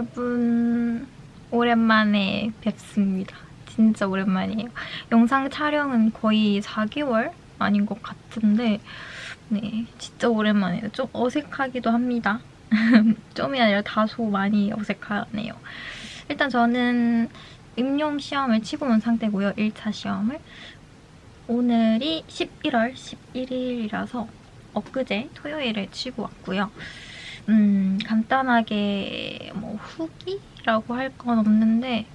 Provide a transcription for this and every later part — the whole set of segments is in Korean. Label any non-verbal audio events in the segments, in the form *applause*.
여러분 오랜만에 뵙습니다. 진짜 오랜만이에요. 영상 촬영은 거의 4개월 아닌 것 같은데 네 진짜 오랜만이에요. 좀 어색하기도 합니다. *laughs* 좀이 아니라 다소 많이 어색하네요. 일단 저는 임용 시험을 치고 온 상태고요. 1차 시험을. 오늘이 11월 11일이라서 엊그제 토요일에 치고 왔고요. 음, 간단하게 뭐 후기라고 할 건 없는데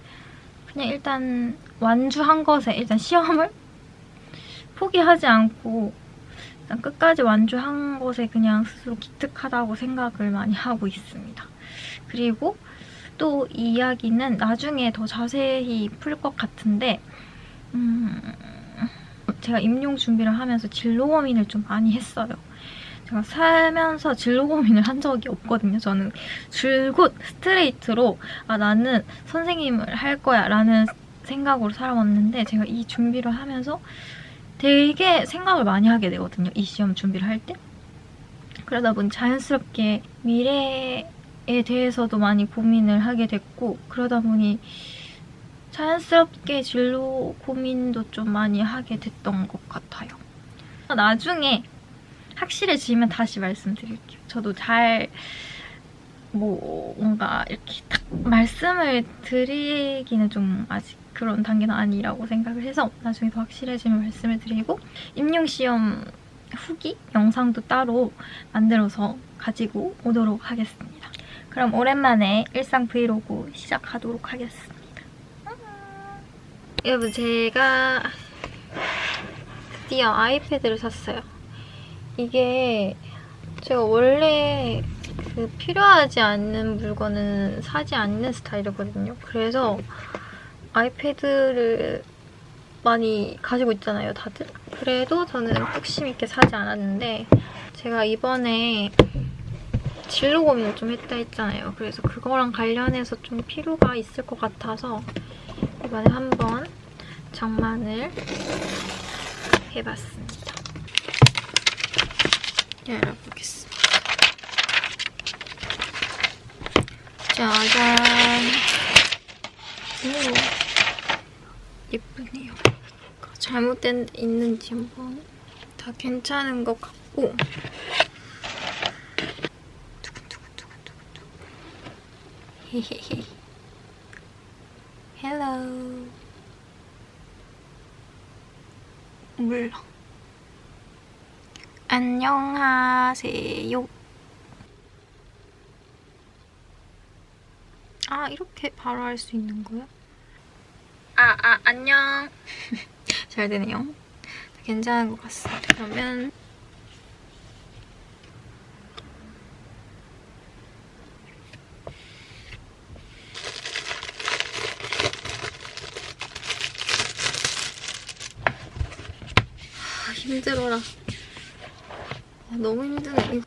그냥 일단 완주한 것에 일단 시험을 포기하지 않고 일단 끝까지 완주한 것에 그냥 스스로 기특하다고 생각을 많이 하고 있습니다. 그리고 또 이 이야기는 나중에 더 자세히 풀 것 같은데 음, 제가 임용 준비를 하면서 진로 고민을 좀 많이 했어요. 제가 살면서 진로 고민을 한 적이 없거든요. 저는 줄곧 스트레이트로 아 나는 선생님을 할 거야 라는 생각으로 살아왔는데 제가 이 준비를 하면서 되게 생각을 많이 하게 되거든요. 이 시험 준비를 할 때. 그러다 보니 자연스럽게 미래에 대해서도 많이 고민을 하게 됐고 그러다 보니 자연스럽게 진로 고민도 좀 많이 하게 됐던 것 같아요. 나중에 확실해지면 다시 말씀드릴게요. 저도 잘, 뭐, 뭔가 이렇게 딱 말씀을 드리기는 좀 아직 그런 단계는 아니라고 생각을 해서 나중에 더 확실해지면 말씀을 드리고, 임용시험 후기 영상도 따로 만들어서 가지고 오도록 하겠습니다. 그럼 오랜만에 일상 브이로그 시작하도록 하겠습니다. 여러분, 제가 드디어 아이패드를 샀어요. 이게 제가 원래 그 필요하지 않는 물건은 사지 않는 스타일이거든요. 그래서 아이패드를 많이 가지고 있잖아요, 다들. 그래도 저는 뚝심 있게 사지 않았는데 제가 이번에 진로 고민을 좀 했다 했잖아요. 그래서 그거랑 관련해서 좀 필요가 있을 것 같아서 이번에 한번 장만을 해봤습니다. 열어보겠습니다. 짜잔. 오, 예쁘네요. 잘못된 데 있는지 한번 다 괜찮은 것 같고. 두근두근두근두근두근. 헤헤헤. 헬로. 몰라. 안녕하세요. 아, 이렇게 바로 할 수 있는 거야? 아, 아, 안녕. *laughs* 잘 되네요. 괜찮은 것 같습니다. 그러면 아, 힘들어라. 아, 너무 힘드네.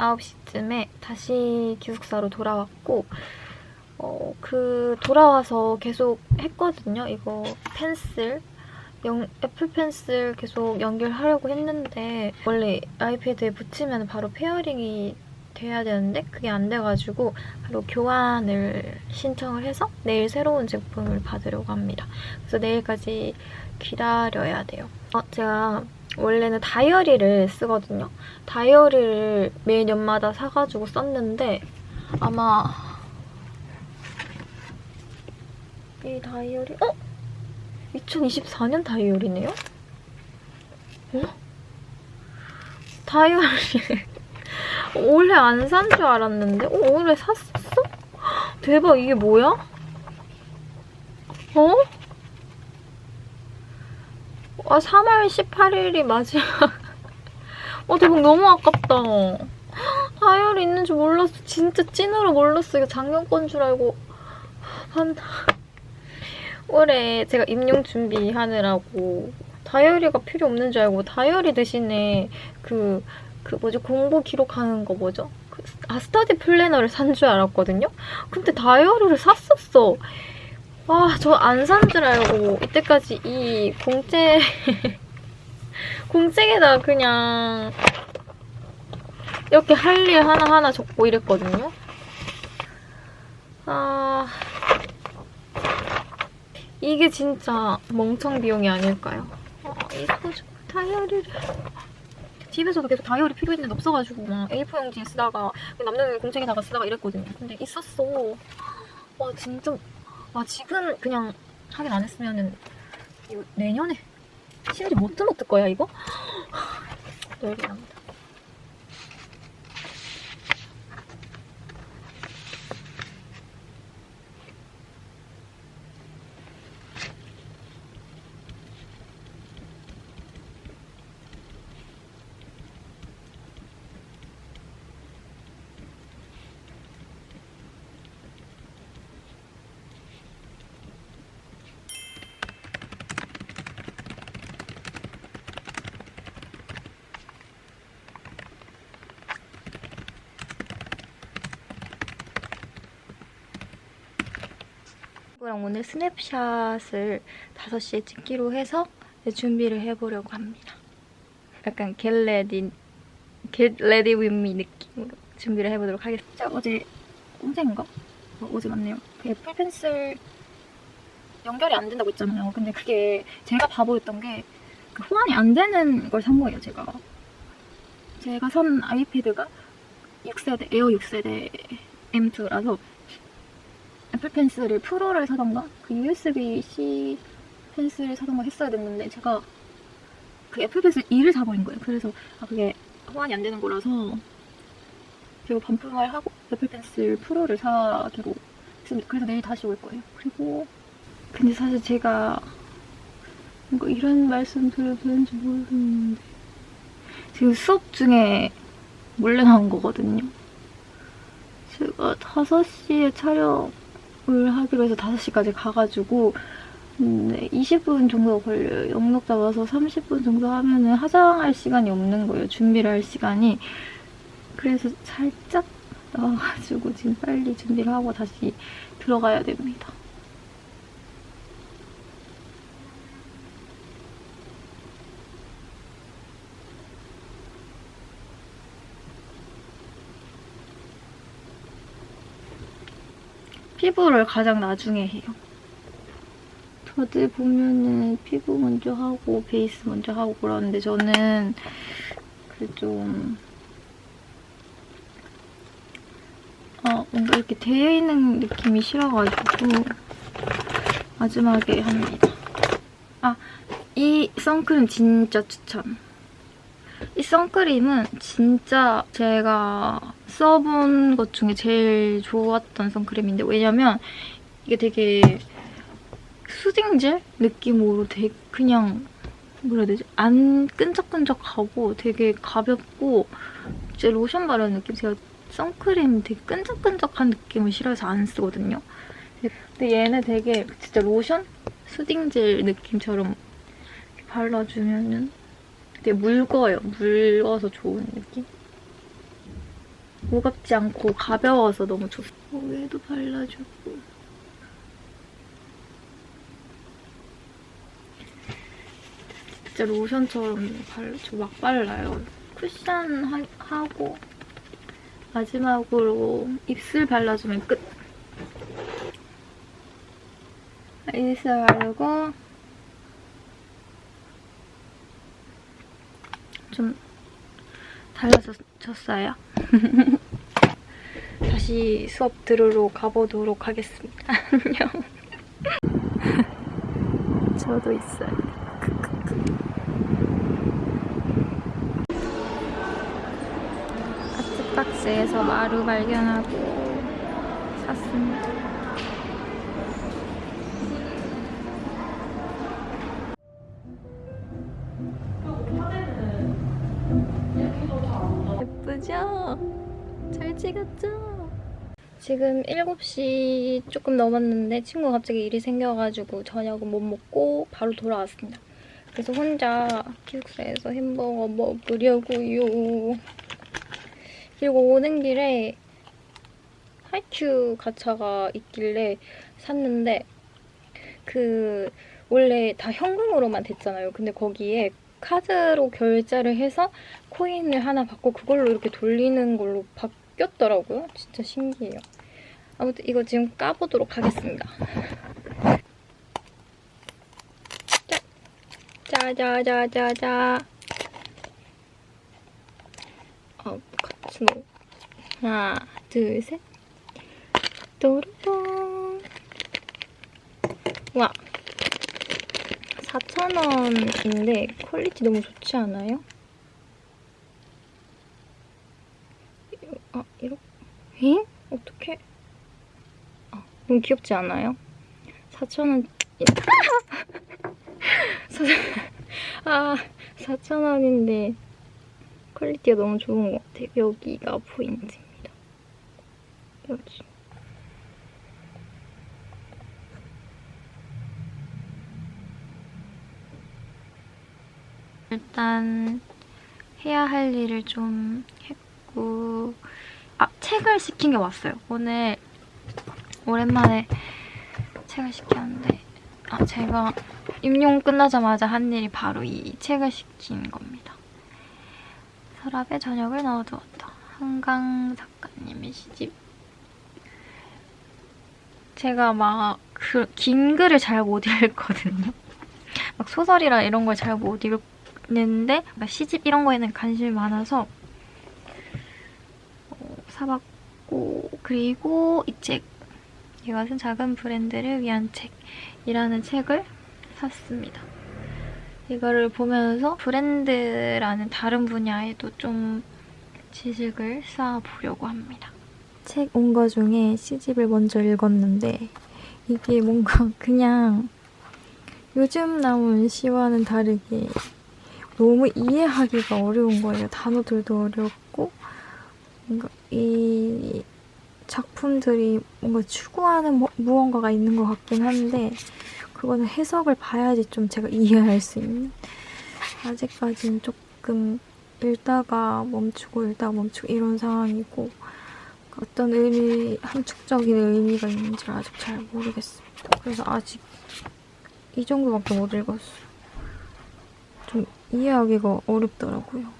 이거. 아홉 시쯤에 다시 기숙사로 돌아왔고 어, 그 돌아와서 계속 했거든요. 이거 펜슬 영, 애플 펜슬 계속 연결하려고 했는데 원래 아이패드에 붙이면 바로 페어링이 돼야 되는데 그게 안 돼가지고 바로 교환을 신청을 해서 내일 새로운 제품을 받으려고 합니다. 그래서 내일까지 기다려야 돼요. 어, 제가 원래는 다이어리를 쓰거든요. 다이어리를 매년마다 사가지고 썼는데 아마 이 다이어리 어? 2024년 다이어리네요? 어? 다이어리 *laughs* 올해 안산 줄 알았는데? 어, 올해 샀어? *gasps* 대박, 이게 뭐야? 어? 아, 3월 18일이 마지막. *laughs* 어, 대박, 너무 아깝다. *gasps* 다이어리 있는 줄 몰랐어. 진짜 찐으로 몰랐어. 이거 작년 건 줄 알고. *sighs* 한다. *laughs* 올해 제가 임용 준비하느라고 다이어리가 필요 없는 줄 알고 다이어리 대신에 그, 그 뭐지, 공부 기록하는 거 뭐죠? 그, 아, 스터디 플래너를 산 줄 알았거든요? 근데 다이어리를 샀었어. 와, 저 안 산 줄 알고 이때까지 이 공책, *laughs* 공책에다 그냥 이렇게 할 일 하나하나 적고 이랬거든요. 아, 이게 진짜 멍청 비용이 아닐까요? 아, 이거 좀 다이어리를. 집에서도 계속 다이어리 필요했는데 없어가지고 막 A4 용지에 쓰다가 남는 공책에다가 쓰다가 이랬거든요. 근데 있었어. 와 진짜 와 지금 그냥 하긴 안 했으면은 내년에 심지어 못도 못할 거야 이거? *gasps* 열이 납니다. 친구랑 오늘 스냅샷을 5시에 찍기로 해서 준비를 해보려고 합니다. 약간 get ready, get ready with me 느낌으로 준비를 해보도록 하겠습니다. 어제, 어제인가? 어, 어제 맞네요. 그 애플 펜슬 연결이 안 된다고 했잖아요. 근데 그게 제가 바보였던 게그 호환이 안 되는 걸 산 거예요, 제가. 제가 산 아이패드가 6세대, 에어 6세대 M2라서 애플 펜슬을 프로를 사던가 그 USB-C 펜슬을 사던가 했어야 됐는데 제가 그 애플 펜슬 2를 사버린 거예요. 그래서 아 그게 호환이 안 되는 거라서 결국 반품을 하고 애플 펜슬 프로를 사기로 했습니다. 그래서 내일 다시 올 거예요. 그리고 근데 사실 제가 뭔가 이런 말씀 드려도 되는지 모르겠는데 지금 수업 중에 몰래 나온 거거든요. 제가 5시에 촬영 을 하기로 해서 5시까지 가가지고 네, 20분 정도 걸려요. 영록 잡아서 30분 정도 하면은 화장할 시간이 없는 거예요. 준비를 할 시간이. 그래서 살짝 나와가지고 지금 빨리 준비를 하고 다시 들어가야 됩니다. 피부를 가장 나중에 해요. 다들 보면은 피부 먼저 하고 베이스 먼저 하고 그러는데 저는 그 좀 어, 뭔가 이렇게 되어 있는 느낌이 싫어가지고 마지막에 합니다. 아, 이 선크림 진짜 추천. 이 선크림은 진짜 제가 써본 것 중에 제일 좋았던 선크림인데 왜냐면 이게 되게 수딩젤 느낌으로 되게 그냥 뭐라 해야 되지? 안 끈적끈적하고 되게 가볍고 진짜 로션 바르는 느낌? 제가 선크림 되게 끈적끈적한 느낌을 싫어해서 안 쓰거든요. 근데 얘는 되게 진짜 로션? 수딩젤 느낌처럼 발라주면은 되게 묽어요. 묽어서 좋은 느낌? 무겁지 않고 가벼워서 너무 좋습니다. 위에도 발라주고 진짜 로션처럼 발라줘 막 발라요. 쿠션 하, 하고 마지막으로 입술 발라주면 끝. 입술 바르고 좀 달라졌어요. *laughs* 다시 수업 들으러 가보도록 하겠습니다. *laughs* 안녕. *laughs* 저도 있어요. 크크크. 아트 박스에서 마루 발견하고 샀습니다. 지금 7시 조금 넘었는데 친구가 갑자기 일이 생겨가지고 저녁은 못 먹고 바로 돌아왔습니다. 그래서 혼자 기숙사에서 햄버거 먹으려고요. 그리고 오는 길에 하이큐 가차가 있길래 샀는데 그 원래 다 현금으로만 됐잖아요. 근데 거기에 카드로 결제를 해서 코인을 하나 받고 그걸로 이렇게 돌리는 걸로 바뀌었더라고요. 진짜 신기해요. 아무튼 이거 지금 까보도록 하겠습니다. 짜자자자자. 어, 같이 넣어. 하나, 둘, 셋. 또르동. 와. 4,000원인데 퀄리티 너무 좋지 않아요? 아, 이렇게. 에? 어떻게? 아, 너무 귀엽지 않아요? 4,000원. *laughs* 아, 4,000원인데 퀄리티가 너무 좋은 것 같아요. 여기가 포인트입니다. 여기. 일단 해야 할 일을 좀 했고 아 책을 시킨 게 왔어요. 오늘 오랜만에 책을 시켰는데 아 제가 임용 끝나자마자 한 일이 바로 이 책을 시킨 겁니다. 서랍에 저녁을 넣어두었다. 한강 작가님의 시집. 제가 막 긴 글을 잘 못 읽거든요. *laughs* 막 소설이라 이런 걸 잘 못 읽는데 막 시집 이런 거에는 관심이 많아서 어, 사봤고 그리고 이 책 이것은 작은 브랜드를 위한 책이라는 책을 샀습니다. 이거를 보면서 브랜드라는 다른 분야에도 좀 지식을 쌓아보려고 합니다. 책 온 거 중에 시집을 먼저 읽었는데 이게 뭔가 그냥 요즘 나온 시와는 다르게 너무 이해하기가 어려운 거예요. 단어들도 어렵고 뭔가 이 작품들이 뭔가 추구하는 뭐- 무언가가 있는 것 같긴 한데 그거는 해석을 봐야지 좀 제가 *laughs* 이해할 수 있는 아직까지는 조금 읽다가 멈추고 읽다가 멈추고 이런 상황이고 어떤 의미 함축적인 의미가 있는지 아직 잘 모르겠습니다. 그래서 아직 이 정도밖에 못 읽었어요. 좀 이해하기가 어렵더라고요.